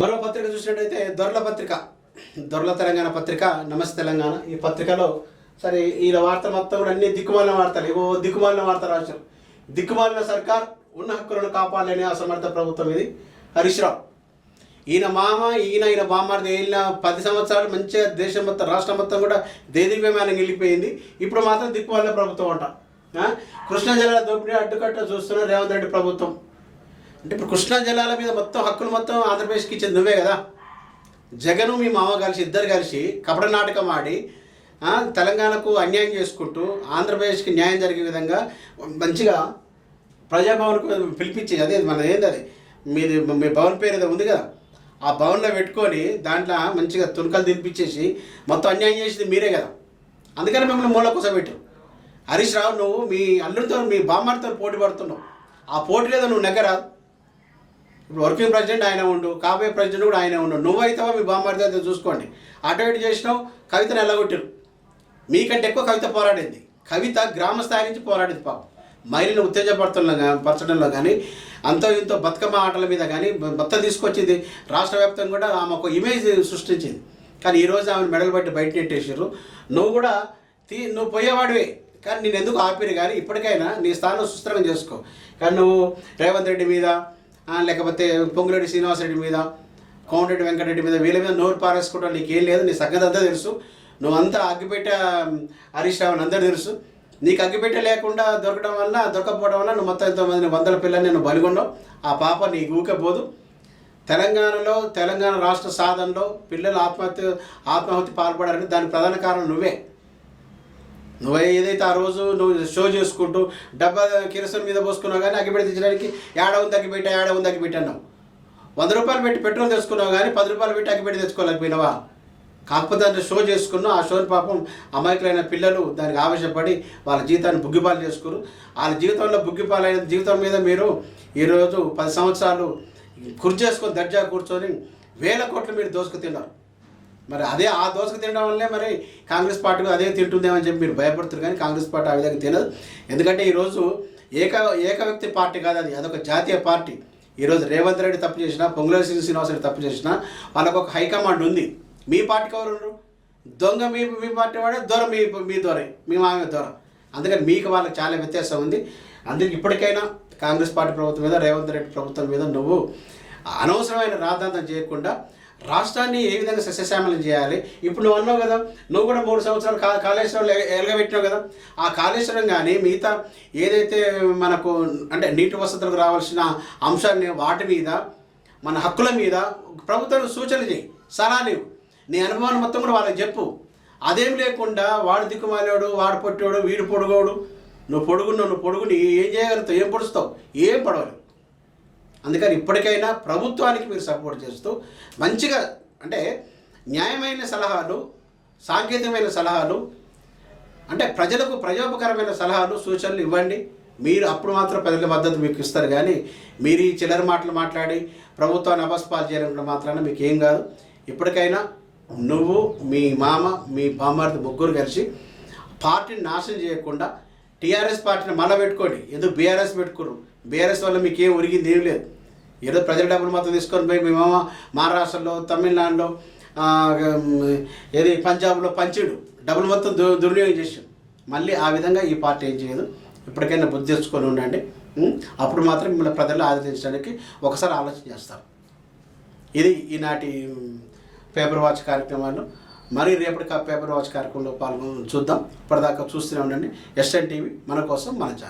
మరో పత్రిక చూసినట్టయితే దొరల పత్రిక దొరల తెలంగాణ పత్రిక నమస్తే తెలంగాణ. ఈ పత్రికలో సరే ఈయన వార్తలు మొత్తం కూడా అన్ని దిక్కుమాలిన వార్తలు ఏవో దిక్కుమాలిన వార్తలు రాశారు. దిక్కుమాలిన సర్కార్ ఉన్న హక్కులను కాపాడలేని అసమర్థ ప్రభుత్వం ఇది. హరీష్ రావు ఈయన మామ ఈయన ఈయన బామ్మారిది వెళ్ళిన పది సంవత్సరాలు మంచిగా దేశం మొత్తం రాష్ట్రం మొత్తం కూడా దేదీవ్యమానం వెళ్ళిపోయింది ఇప్పుడు మాత్రం దిక్కుమాలిన ప్రభుత్వం అంట. కృష్ణా జిల్లా దోపిడీ అడ్డుకట్ట చూస్తున్న రేవంత్ రెడ్డి ప్రభుత్వం. అంటే ఇప్పుడు కృష్ణా జలాల మీద మొత్తం హక్కులు మొత్తం ఆంధ్రప్రదేశ్కి ఇచ్చింది నువ్వే కదా. జగను మీ మామ కలిసి ఇద్దరు కలిసి కపట నాటకం ఆడి తెలంగాణకు అన్యాయం చేసుకుంటూ ఆంధ్రప్రదేశ్కి న్యాయం జరిగే విధంగా మంచిగా ప్రజాభవన్కు పిలిపించి అదే మన ఏంది అది? మీది మీ భవన్ పేరు ఏదో ఉంది కదా. ఆ భవన్లో పెట్టుకొని దాంట్లో మంచిగా తునకలు తినిపించేసి మొత్తం అన్యాయం చేసింది మీరే కదా. అందుకని మిమ్మల్ని మూల కూర్చోబెట్టారు హరీష్ రావు నువ్వు మీ అల్లుడితో మీ బామ్మడితో పోటీ పడుతున్నావు. ఆ పోటీ లేదా నువ్వు నెగ్గరాదు. ఇప్పుడు వర్కింగ్ ప్రెసిడెంట్ ఆయన ఉండు కాబోయే ప్రెసిడెంట్ కూడా ఆయన ఉండు. నువ్వైతావా మీ బామ్మడితే అయితే చూసుకోండి. అటు ఇటు చేసినావు కవితను ఎల్లగొట్టారు మీకంటే ఎక్కువ కవిత పోరాడింది. కవిత గ్రామ స్థాయి నుంచి పోరాడింది పాపం. మహిళను ఉత్తేజపడుతున్న పరచడంలో కానీ అంతో ఇంతో బతుకమ్మ ఆటల మీద కానీ బత్త తీసుకొచ్చింది. రాష్ట్ర వ్యాప్తంగా కూడా ఆమె ఒక ఇమేజ్ సృష్టించింది. కానీ ఈరోజు ఆమెను మెడలు బట్టి బయట నెట్టేసారు నువ్వు కూడా తీ నువ్వు పోయేవాడివే. కానీ నేను ఎందుకు ఆపిరు కానీ ఇప్పటికైనా నీ స్థానం సుస్థిరంగా చేసుకో. కానీ నువ్వు రేవంత్ రెడ్డి మీద లేకపోతే పొంగురెడ్డి శ్రీనివాసరెడ్డి మీద కోమటిరెడ్డి వెంకటరెడ్డి మీద వీళ్ళ మీద నోరు పారేసుకోవడం నీకేం లేదు నీ సంగతి అంతా తెలుసు. నువ్వంతా అగ్గిపెట్ట హరీష్ రావు అని అందరూ తెలుసు. నీకు అగ్గిపెట్ట లేకుండా దొరకడం వల్ల దొరకపోవడం వల్ల నువ్వు మొత్తం ఎంతోమంది వందల పిల్లల్ని నేను బలిగొన్నావు. ఆ పాప నీకు ఊకపోదు తెలంగాణలో తెలంగాణ రాష్ట్ర సాధనలో పిల్లలు ఆత్మహత్య ఆత్మాహుతి పాల్పడారని దాని ప్రధాన కారణం నువ్వే. నువ్వు ఏదైతే ఆ రోజు నువ్వు షో చేసుకుంటూ డబ్బా కిరసం మీద పోసుకున్నావు కానీ అగ్గిపెట్టి తెచ్చడానికి ఏడ ఉంది అగ్గిపెట్ట ఏడ ఉంది అన్నావు. వంద రూపాయలు పెట్టి పెట్రోల్ తెచ్చుకున్నావు కానీ పది రూపాయలు పెట్టి అగ్గిపెట్టి తెచ్చుకోలేకపోయినావా? కాకపోతే దాన్ని షో చేసుకున్నావు ఆ షోని పాపం అమాయకులైన పిల్లలు దానికి ఆవేశపడి వాళ్ళ జీవితాన్ని బుగ్గిపాలు చేసుకురు. వాళ్ళ జీవితంలో బుగ్గిపాలైన జీవితం మీద మీరు ఈరోజు పది సంవత్సరాలు కుర్చేసుకొని దర్జా కూర్చొని వేల కోట్లు మీరు దోసుకు తిన్నారు మరి అదే ఆ దోశకు తినడం వల్లే మరి కాంగ్రెస్ పార్టీ అదే తింటుందేమని చెప్పి మీరు భయపడుతున్నారు కానీ కాంగ్రెస్ పార్టీ ఆ విధంగా తినదు. ఎందుకంటే ఈరోజు ఏక ఏక వ్యక్తి పార్టీ కాదు అది అదొక జాతీయ పార్టీ. ఈరోజు రేవంత్ రెడ్డి తప్పు చేసినా పొంగులేరు శ్రీ శ్రీనివాసరెడ్డి తప్పు చేసినా వాళ్ళకు ఒక హైకమాండ్ ఉంది. మీ పార్టీకి ఎవరు దొంగ మీ మీ పార్టీ వాడే దొర మీ మీ దొరే మీ మామే దొర. అందుకని మీకు వాళ్ళకి చాలా వ్యత్యాసం ఉంది. అందుకే ఇప్పటికైనా కాంగ్రెస్ పార్టీ ప్రభుత్వం మీద రేవంత్ రెడ్డి ప్రభుత్వం మీద నువ్వు అనవసరమైన రాద్ధాంతం చేయకుండా రాష్ట్రాన్ని ఏ విధంగా సస్యశ్యామలం చేయాలి? ఇప్పుడు నువ్వు అన్నావు కదా నువ్వు కూడా మూడు సంవత్సరాలు కా కాళేశ్వరంలో ఎలగబెట్టినావు కదా. ఆ కాళేశ్వరం కానీ మిగతా ఏదైతే మనకు అంటే నీటి వసతులకు రావాల్సిన అంశాన్ని వాటి మీద మన హక్కుల మీద ప్రభుత్వం సూచనలు చేయి సలహాలు నీవు. నీ అనుభవాన్ని మొత్తం కూడా వాళ్ళకి చెప్పు. అదేం లేకుండా వాడు దిక్కుమాలేడు వాడు పొట్టాడు వీడు పొడుగోడు. నువ్వు పొడుగున్నావు నువ్వు పొడుగుని ఏం చేయగలుగుతావు? ఏం పొడుస్తావు? ఏం పడవలేవు. అందుకని ఇప్పటికైనా ప్రభుత్వానికి మీరు సపోర్ట్ చేస్తూ మంచిగా అంటే న్యాయమైన సలహాలు సాంకేతికమైన సలహాలు అంటే ప్రజలకు ప్రజోపకరమైన సలహాలు సూచనలు ఇవ్వండి. మీరు అప్పుడు మాత్రం ప్రజల మద్దతు మీకు ఇస్తారు కానీ మీరు ఈ చిల్లర మాటలు మాట్లాడి ప్రభుత్వాన్ని అపస్పాలు చేయాలనుకుంటే మాత్రాన మీకు ఏం కాదు. ఇప్పటికైనా నువ్వు మీ మామ మీ బామ్మారిది ముగ్గురు కలిసి పార్టీని నాశనం చేయకుండా టీఆర్ఎస్ పార్టీని మళ్ళీ పెట్టుకోండి ఎందుకు బీఆర్ఎస్ పెట్టుకోరు బీఆర్ఎస్ వల్ల మీకు ఏం ఒరిగింది ఏం లేదు. ఏదో ప్రజల డబ్బులు మొత్తం తీసుకొని పోయి మేము మహారాష్ట్రలో తమిళనాడులో ఏది పంజాబ్లో పంచాడు. డబ్బులు మొత్తం దు దుర్వినియోగం చేసాం మళ్ళీ ఆ విధంగా ఈ పార్టీ ఏం చేయదు. ఇప్పటికైనా బుద్ధి తెచ్చుకొని ఉండండి. అప్పుడు మాత్రం మిమ్మల్ని ప్రజలు ఆదరించడానికి ఒకసారి ఆలోచన చేస్తారు. ఇది ఈనాటి పేపర్ వాచ్ కార్యక్రమాలు మరి రేపటి కా- పేపర్ వాచ్ కార్యక్రమంలో పాల్గొని చూద్దాం. ఇప్పటిదాకా చూస్తూనే ఉండండి. ఎస్ఎన్ టీవీ మన కోసం మన ఛానల్.